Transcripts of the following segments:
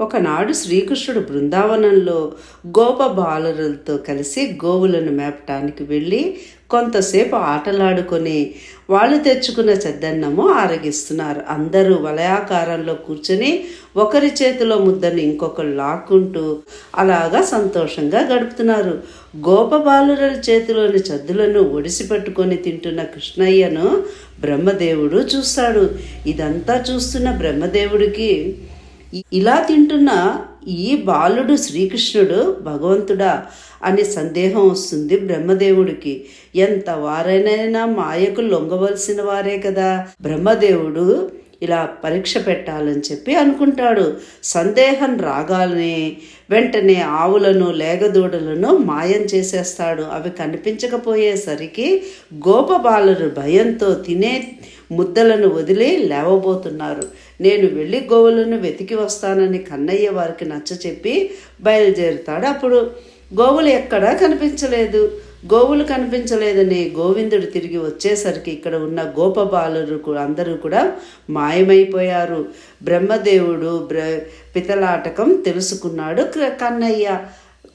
ఒకనాడు శ్రీకృష్ణుడు బృందావనంలో గోప బాలరులతో కలిసి గోవులను మేపటానికి వెళ్ళి కొంతసేపు ఆటలాడుకొని వాళ్ళు తెచ్చుకున్న చెద్దన్నము ఆరగిస్తున్నారు. అందరూ వలయాకారంలో కూర్చొని ఒకరి చేతిలో ముద్దను ఇంకొకరు లాక్కుంటూ అలాగా సంతోషంగా గడుపుతున్నారు. గోపబాలురుల చేతిలోని చద్దులను ఒడిసి పట్టుకొని తింటున్న కృష్ణయ్యను బ్రహ్మదేవుడు చూస్తాడు. ఇదంతా చూస్తున్న బ్రహ్మదేవుడికి ఇలా తింటున్న ఈ బాలుడు శ్రీకృష్ణుడు భగవంతుడా అనే సందేహం వస్తుంది బ్రహ్మదేవుడికి. ఎంత వారైనా మాయకు లొంగవలసిన వారే కదా. బ్రహ్మదేవుడు ఇలా పరీక్ష పెట్టాలని చెప్పి అనుకుంటాడు. సందేహం రాగానే వెంటనే ఆవులను లేగదూడలను మాయం చేసేస్తాడు. అవి కనిపించకపోయేసరికి గోపబాలురు భయంతో తినే ముద్దలను వదిలి లేవబోతున్నారు. నేను వెళ్ళి గోవులను వెతికి వస్తానని కన్నయ్య వారికి నచ్చ చెప్పి బయలుదేరుతాడు. అప్పుడు గోవులు ఎక్కడా కనిపించలేదు. గోవులు కనిపించలేదని గోవిందుడు తిరిగి వచ్చేసరికి ఇక్కడ ఉన్న గోపబాలురు కూడా అందరూ కూడా మాయమైపోయారు. బ్రహ్మదేవుడు బ్ర పితలాటకం తెలుసుకున్నాడు కన్నయ్య.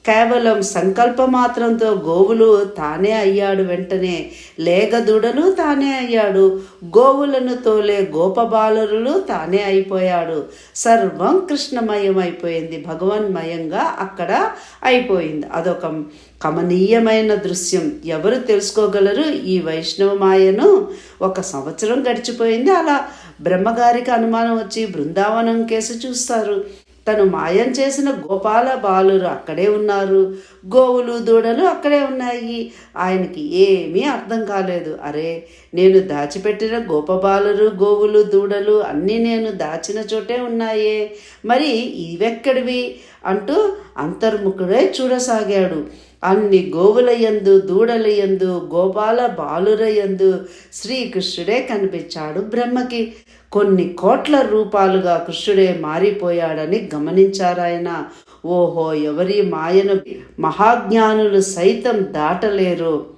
కేవలం సంకల్ప మాత్రంతో గోవులు తానే అయ్యాడు వెంటనే లేగదూడను తానే అయ్యాడు గోవులను తోలే గోపబాలరులు తానే అయిపోయాడు. సర్వం కృష్ణమయం అయిపోయింది భగవన్మయంగా అక్కడ అయిపోయింది. అదొక కమనీయమైన దృశ్యం. ఎవరు తెలుసుకోగలరు? ఈ వైష్ణవ మాయను ఒక సంవత్సరం గడిచిపోయింది. అలా బ్రహ్మగారికి అనుమానం వచ్చి బృందావనం కేసు చూస్తారు. తను మాయం చేసిన గోపాల బాలురు అక్కడే ఉన్నారు. గోవులు దూడలు అక్కడే ఉన్నాయి. ఆయనకి ఏమీ అర్థం కాలేదు. అరే నేను దాచిపెట్టిన గోపబాలురు గోవులు దూడలు అన్నీ నేను దాచిన చోటే ఉన్నాయే. మరి ఇవెక్కడివి అంటూ అంతర్ముఖుడై చూడసాగాడు. అన్ని గోవులయందు దూడలయందు గోపాల బాలురయందు శ్రీకృష్ణుడే కనిపించాడు బ్రహ్మకి. కొన్ని కోట్ల రూపాలుగా కృష్ణుడే మారిపోయాడని గమనించారాయన. ఓహో ఎవరి మాయను మహాజ్ఞానులు సైతం దాటలేరు.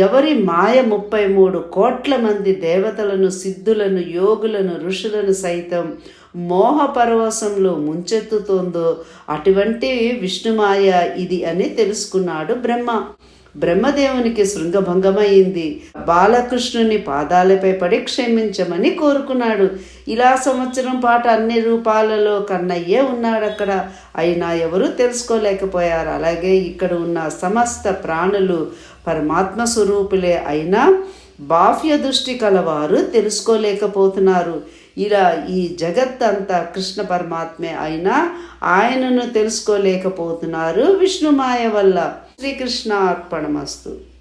ఎవరి మాయ ముప్పై మూడు కోట్ల మంది దేవతలను సిద్ధులను యోగులను ఋషులను సైతం మోహ పరవశంలో ముంచెత్తుతోందో అటువంటి విష్ణుమాయ ఇది అని తెలుసుకున్నాడు బ్రహ్మ. బ్రహ్మదేవునికి శృంగభంగమైంది. బాలకృష్ణుని పాదాలపై పడి క్షమించమని కోరుకున్నాడు. ఇలా సంవత్సరం పాటు అన్ని రూపాలలో కన్నయ్యే ఉన్నాడు అక్కడ అయినా ఎవరూ తెలుసుకోలేకపోయారు. అలాగే ఇక్కడ ఉన్న సమస్త ప్రాణులు పరమాత్మ స్వరూపులే అయినా బాహ్య దృష్టి కలవారు తెలుసుకోలేకపోతున్నారు. ఇలా ఈ జగత్ అంతా కృష్ణ పరమాత్మే అయినా ఆయనను తెలుసుకోలేకపోతున్నారు విష్ణుమాయ వల్ల. श्रीकृष्णार्पणमस्तु।